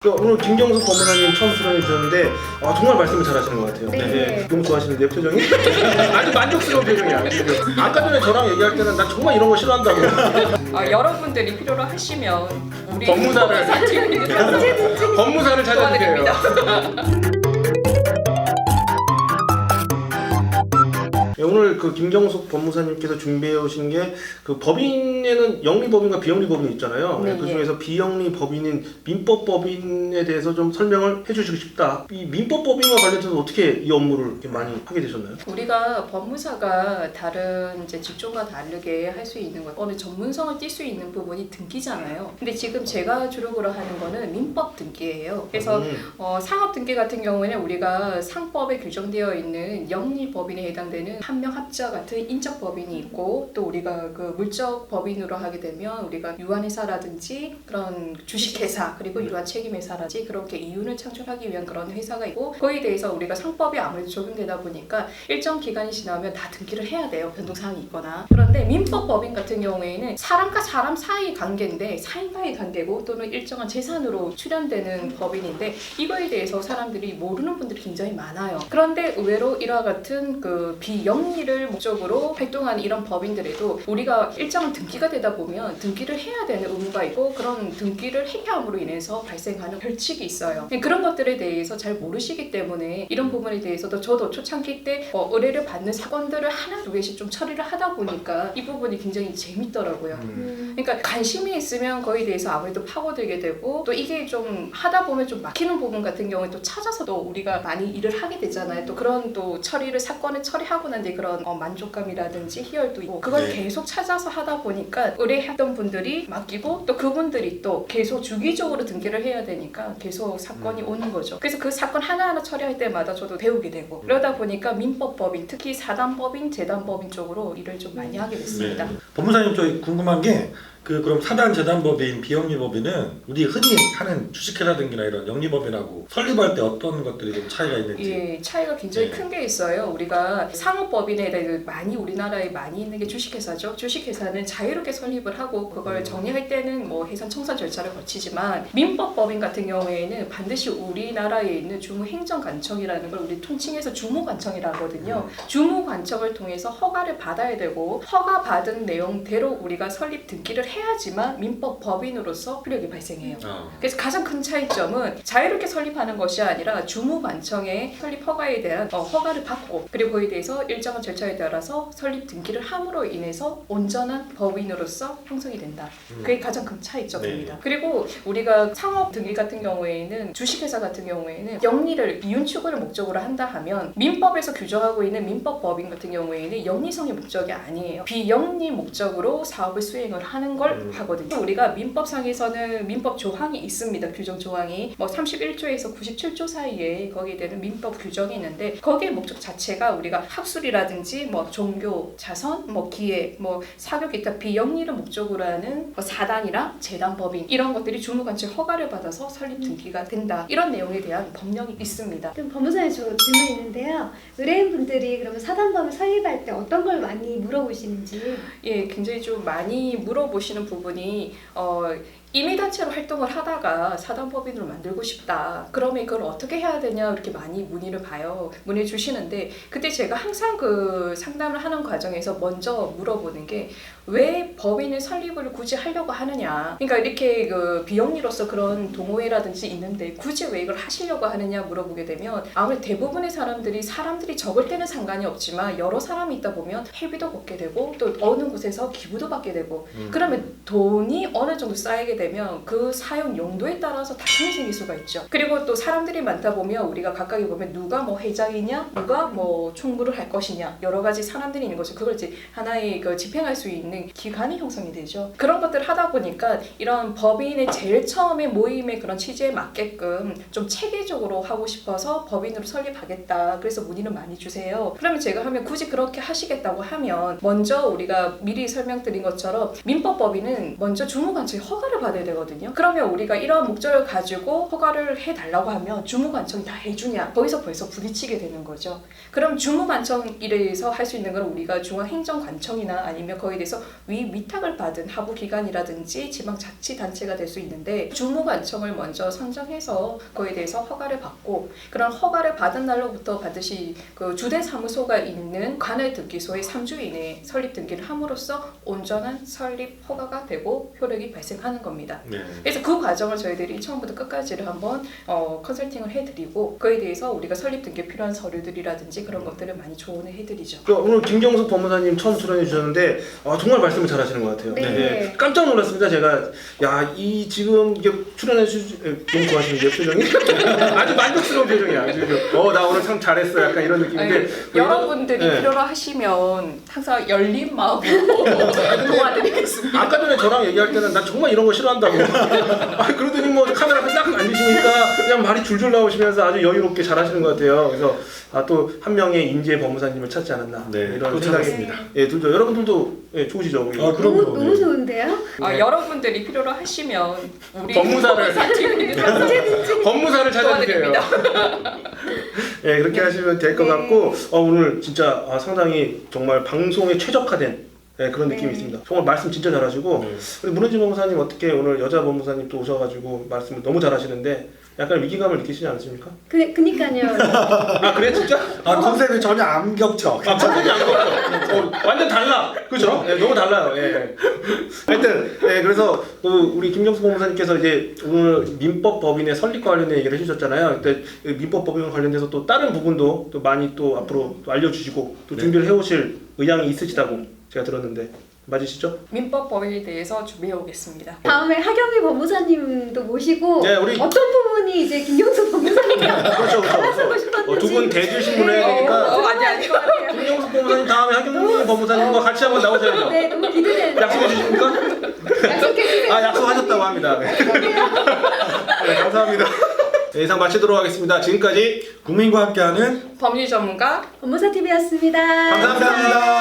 그 오늘 김경수 법무사님 처음 출연해 주셨는데 아, 정말 말씀을 잘하시는 것 같아요. 네. 너무 좋아하시는데요 표정이? 아주 만족스러운 표정이야. 아까 전에 저랑 얘기할 때는 나 정말 이런 거 싫어한다고. 아, 여러분들이 필요로 하시면 우리 법무사를. 법무사를 찾아주세요. 도와드립니다. 네, 오늘 그 김경숙 법무사님께서 준비해 오신 게 그 법인에는 영리 법인과 비영리 법인이 있잖아요. 네, 그 예. 중에서 비영리 법인인 민법 법인에 대해서 좀 설명을 해주시고 싶다. 이 민법 법인과 관련해서 어떻게 이 업무를 이렇게 많이 하게 되셨나요? 우리가 법무사가 다른 이제 직종과 다르게 할 수 있는 것, 어느 전문성을 띌 수 있는 부분이 등기잖아요. 근데 지금 제가 주력으로 하는 거는 민법 등기예요. 그래서 음. 어, 상업 등기 같은 경우에는 우리가 상법에 규정되어 있는 영리 법인에 해당되는 한 명 합자 같은 인적 법인이 있고 또 우리가 그 물적 법인으로 하게 되면 우리가 유한회사라든지 그런 주식회사 그리고 유한 책임회사라든지 그렇게 이윤을 창출하기 위한 그런 회사가 있고 거기에 대해서 우리가 상법이 아무래도 적용되다 보니까 일정 기간이 지나면 다 등기를 해야 돼요 변동사항이 있거나 그런데 민법 법인 같은 경우에는 사람과 사람 사이 관계인데 사인과의 관계고 또는 일정한 재산으로 출연되는 법인인데 이거에 대해서 사람들이 모르는 분들이 굉장히 많아요. 그런데 의외로 이와 같은 그 비영 리를 목적으로 활동하는 이런 법인들에도 우리가 일정한 등기가 되다 보면 등기를 해야 되는 의무가 있고 그런 등기를 행함으로 인해서 발생하는 벌칙이 있어요. 그런 것들에 대해서 잘 모르시기 때문에 이런 부분에 대해서도 저도 초창기 때 어, 의뢰를 받는 사건들을 하나 두 개씩 좀 처리를 하다 보니까 이 부분이 굉장히 재밌더라고요. 음. 그러니까 관심이 있으면 거기에 대해서 아무래도 파고들게 되고 또 이게 좀 하다 보면 좀 막히는 부분 같은 경우에 또 찾아서 또 우리가 많이 일을 하게 되잖아요. 또 그런 또 처리를 사건을 처리하고 난 뒤에 그런 어, 만족감이라든지 희열도 있고 그걸 네. 계속 찾아서 하다 보니까 의뢰했던 분들이 맡기고 또 그분들이 또 계속 주기적으로 등기를 해야 되니까 계속 사건이 음. 오는 거죠. 그래서 그 사건 하나하나 처리할 때마다 저도 배우게 되고 그러다 보니까 민법법인 특히 사단법인 재단법인 쪽으로 일을 좀 많이 하게 됐습니다. 네. 법무사님 저 궁금한 게그 그럼 사단 재단법인 비영리법인은 우리 흔히 하는 주식회사등기나 이런 영리법인하고 설립할 때 어떤 것들이 좀 차이가 있는지 예, 차이가 굉장히 네. 큰 게 있어요. 우리가 상업법인에 대해 많이 우리나라에 많이 있는 게 주식회사죠. 주식회사는 자유롭게 설립을 하고 그걸 음. 정리할 때는 뭐 해산 청산 절차를 거치지만 민법법인 같은 경우에는 반드시 우리나라에 있는 주무행정관청이라는 걸 우리 통칭해서 주무관청이라 하거든요. 주무관청을 통해서 허가를 받아야 되고 허가 받은 내용대로 우리가 설립 등기를 해 야지만 민법 법인으로서 효력이 발생해요. 어. 그래서 가장 큰 차이점은 자유롭게 설립하는 것이 아니라 주무관청의 설립 허가에 대한 어, 허가를 받고 그리고 그에 대해서 일정한 절차에 따라서 설립 등기를 함으로 인해서 온전한 법인으로서 형성이 된다. 음. 그게 가장 큰 차이점입니다. 네. 그리고 우리가 상업 등기 같은 경우에는 주식회사 같은 경우에는 영리를 이윤 추구를 목적으로 한다 하면 민법에서 규정하고 있는 민법 법인 같은 경우에는 영리성이 목적이 아니에요. 비영리 목적으로 사업을 수행을 하는 걸 음. 하거든요. 우리가 민법상에서는 민법 조항이 있습니다. 규정 조항이 뭐 31조에서 97조 사이에 거기에 대한 민법 규정이 있는데 거기에 목적 자체가 우리가 학술이라든지 뭐 종교, 자선, 뭐 기회, 뭐 사교 기타 비영리를 목적으로 하는 뭐 사단이랑 재단 법인 이런 것들이 주무관청 허가를 받아서 설립 등기가 된다. 이런 내용에 대한 법령이 있습니다. 그럼 법무사님 저 질문이 있는데요. 의뢰인분들이 그러면 사단법을 설립할 때 어떤 걸 많이 물어보시는지 예, 굉장히 좀 많이 물어보시 는 부분이 어, 임의단체로 활동을 하다가 사단법인으로 만들고 싶다. 그러면 그걸 어떻게 해야 되냐 이렇게 많이 문의를 봐요. 문의 주시는데 그때 제가 항상 그 상담을 하는 과정에서 먼저 물어보는 게 왜 법인을 설립을 굳이 하려고 하느냐. 그러니까 이렇게 그 비영리로서 그런 동호회라든지 있는데 굳이 왜 이걸 하시려고 하느냐 물어보게 되면 아무래도 대부분의 사람들이 사람들이 적을 때는 상관이 없지만 여러 사람이 있다 보면 회비도 걷게 되고 또 어느 곳에서 기부도 받게 되고 음. 그러면 돈이 어느 정도 쌓이게 되면 그 사용 용도에 따라서 다툼이 생길 수가 있죠. 그리고 또 사람들이 많다 보면 우리가 가까이 보면 누가 뭐 회장이냐, 누가 뭐 총무를 할 것이냐 여러 가지 사람들이 있는 거죠. 그걸 이제 하나의 그 집행할 수 있는 기관이 형성이 되죠. 그런 것들을 하다 보니까 이런 법인의 제일 처음에 모임의 그런 취지에 맞게끔 좀 체계적으로 하고 싶어서 법인으로 설립하겠다. 그래서 문의를 많이 주세요. 그러면 제가 하면 굳이 그렇게 하시겠다고 하면 먼저 우리가 미리 설명드린 것처럼 민법 법인은 먼저 주무관청에 허가를 받 아야 되거든요. 그러면 우리가 이런 목적을 가지고 허가를 해달라고 하면 주무관청이 다 해주냐? 거기서 벌써 부딪히게 되는 거죠. 그럼 주무관청이래서 할 수 있는 건 우리가 중앙행정관청이나 아니면 거기에 대해서 위 위탁을 받은 하부기관이라든지 지방자치단체가 될 수 있는데 주무관청을 먼저 선정해서 거기에 대해서 허가를 받고 그런 허가를 받은 날로부터 반드시 그 주된 사무소가 있는 관할 등기소에 3주 이내에 설립 등기를 함으로써 온전한 설립 허가가 되고 효력이 발생하는 겁니다. 네. 그래서 그 과정을 저희들이 처음부터 끝까지를 한번 어, 컨설팅을 해드리고 그에 대해서 우리가 설립 등기에 필요한 서류들이라든지 그런 것들을 많이 조언을 해드리죠. 그 오늘 김경숙 법무사님 처음 출연해 주셨는데 아, 정말 말씀을 잘하시는 것 같아요. 네. 깜짝 놀랐습니다. 제가 야 이 지금 이게 출연해 주 에, 너무 좋아하시는데 표정이 아주 만족스러운 표정이야. 어나 오늘 참 잘했어. 약간 이런 느낌인데 아니, 여러분들이 네. 필요로 하시면 항상 열린 마음으로 도와드리겠습니다. 아까 전에 저랑 얘기할 때는 나 정말 이런 거 싫어 한다고. 아 그러더니 뭐 카메라 앞에 딱 앉으시니까 그냥 말이 줄줄 나오시면서 아주 여유롭게 잘 하시는 것 같아요. 그래서 아, 또 한 명의 인재 법무사님을 찾지 않았나 네, 이런 않습니다. 예 들죠. 여러분들도 예, 좋으시죠? 우리? 아, 그럼요. 너무, 너무 네. 좋은데요? 아, 네. 여러분들이 필요로 하시면 우리 법무사를. 법무사팀이 법무사를 찾아주세요. 도와드립니다. 예, 그렇게 하시면 될 것 네. 같고 어, 오늘 진짜 아, 상당히 정말 방송에 최적화된 예, 그런 느낌이 네. 있습니다. 정말 말씀 진짜 잘하시고 네. 우리 문은지 법무사님 어떻게 오늘 여자 법무사님 또 오셔가지고 말씀을 너무 잘하시는데 약간 위기감을 느끼시지 않으십니까? 그, 그니까요. 아 그래 진짜? 아 컨셉이 전혀 안 겹쳐. 아 컨셉이 안 걸려. 어, 완전 달라. 그죠? 예, 너무 달라요. 예. 하여튼 예, 그래서 그 우리 김정수 법무사님께서 이제 오늘 민법 법인의 설립과 관련된 얘기를 해주셨잖아요. 그때 이 민법 법인 관련돼서 또 다른 부분도 또 많이 또 앞으로 또 알려주시고 또 네. 준비를 해오실 의향이 있으시다고 제가 들었는데 맞으시죠? 민법 법에 대해서 준비해 오겠습니다. 다음에 하경미 법무사님도 모시고 네, 우리- 어떤 부분이 이제 김경수 법무사님이랑 그렇죠, 그렇죠. 하고 싶었는지 어, 두분 대주 신문을 해야 되니까 어, 아니, 아니. 김정수 법무사님 다음에 하경민 법무사님과 같이 한번 나오셔야죠. 네, 너무 기대되는데. 약속해 주십니까? 약속해주세요. 아 약속하셨다고 합니다. 네. 네, 감사합니다. 네, 이상 마치도록 하겠습니다. 지금까지 국민과 함께하는 법률 전문가 법무사 TV였습니다. 감사합니다. 감사합니다.